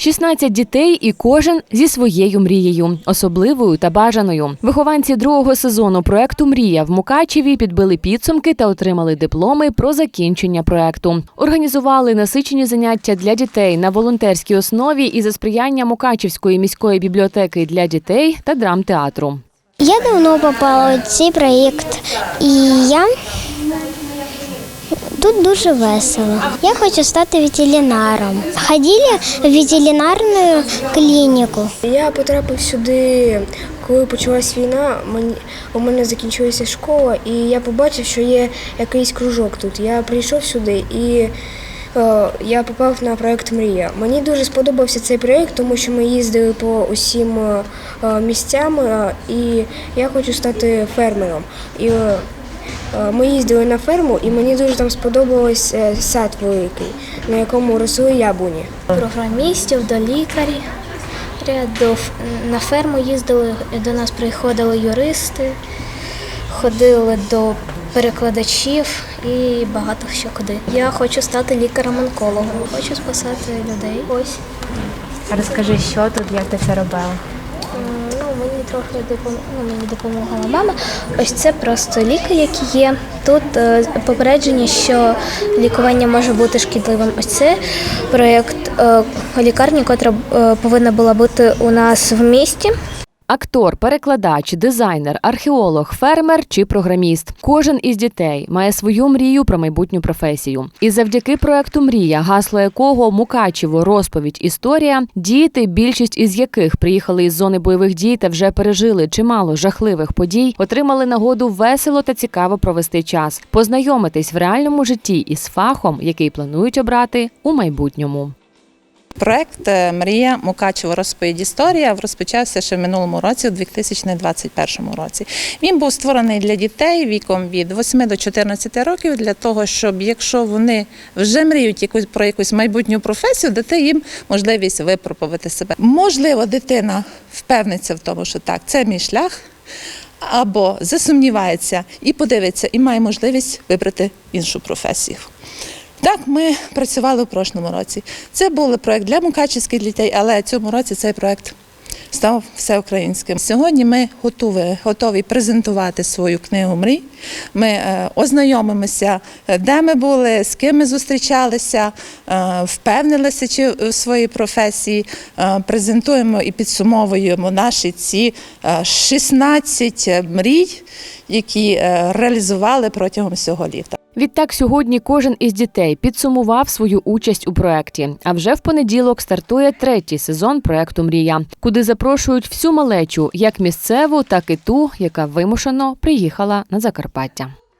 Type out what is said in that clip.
16 дітей і кожен зі своєю мрією, особливою та бажаною. Вихованці другого сезону проекту Мрія в Мукачеві підбили підсумки та отримали дипломи про закінчення проекту. Організували насичені заняття для дітей на волонтерській основі і за сприяння Мукачівської міської бібліотеки для дітей та драмтеатру. Я давно попала у цей проєкт, і я тут дуже весело. Я хочу стати ветеринаром. Ходили в ветеринарну клініку. Я потрапив сюди, коли почалась війна. У мене закінчилася школа, і я побачив, що є якийсь кружок тут. Я прийшов сюди і е, я попав на проект Мрія. Мені дуже сподобався цей проєкт, тому що ми їздили по усім е, місцям, е, і я хочу стати фермером. І ми їздили на ферму, і мені дуже там сподобався е, сад великий, на якому росли яблуні. програмістів, до лікарів. До, на ферму їздили, до нас приходили юристи, ходили до перекладачів і багато що куди. Я хочу стати лікарем-онкологом, хочу спасати людей. Ось. Розкажи, що тут, як ти це робила? Трохи допом... ну, мені допомагала мама. Ось це просто ліки, які є. Тут е, попередження, що лікування може бути шкідливим. Ось це проєкт е, лікарні, котра е, повинна була бути у нас в місті. Актор, перекладач, дизайнер, археолог, фермер чи програміст. Кожен із дітей має свою мрію про майбутню професію. І завдяки проекту Мрія, гасло якого Мукачево, розповідь, історія, діти, більшість із яких приїхали із зони бойових дій та вже пережили чимало жахливих подій, отримали нагоду весело та цікаво провести час, познайомитись в реальному житті із фахом, який планують обрати у майбутньому. Проект е, Мрія Мукачево розповідь історія розпочався ще в минулому році, у 2021 році. Він був створений для дітей віком від 8 до 14 років, для того, щоб якщо вони вже мріють якусь про якусь майбутню професію, дати їм можливість випробувати себе. Можливо, дитина впевниться в тому, що так, це мій шлях. Або засумнівається і подивиться, і має можливість вибрати іншу професію. Так, ми працювали у прошлому році. Це був проект для мукачівських дітей, але цьому році цей проект став всеукраїнським. Сьогодні ми готові, готові презентувати свою книгу мрій. Ми е, ознайомимося, е, де ми були, з ким ми зустрічалися, е, впевнилися чи в своїй професії. Презентуємо і підсумовуємо наші ці е, 16 мрій, які реалізували протягом всього літа. Відтак сьогодні кожен із дітей підсумував свою участь у проекті. А вже в понеділок стартує третій сезон проекту Мрія, куди запрошують всю малечу, як місцеву, так і ту, яка вимушено приїхала на Закарпаття.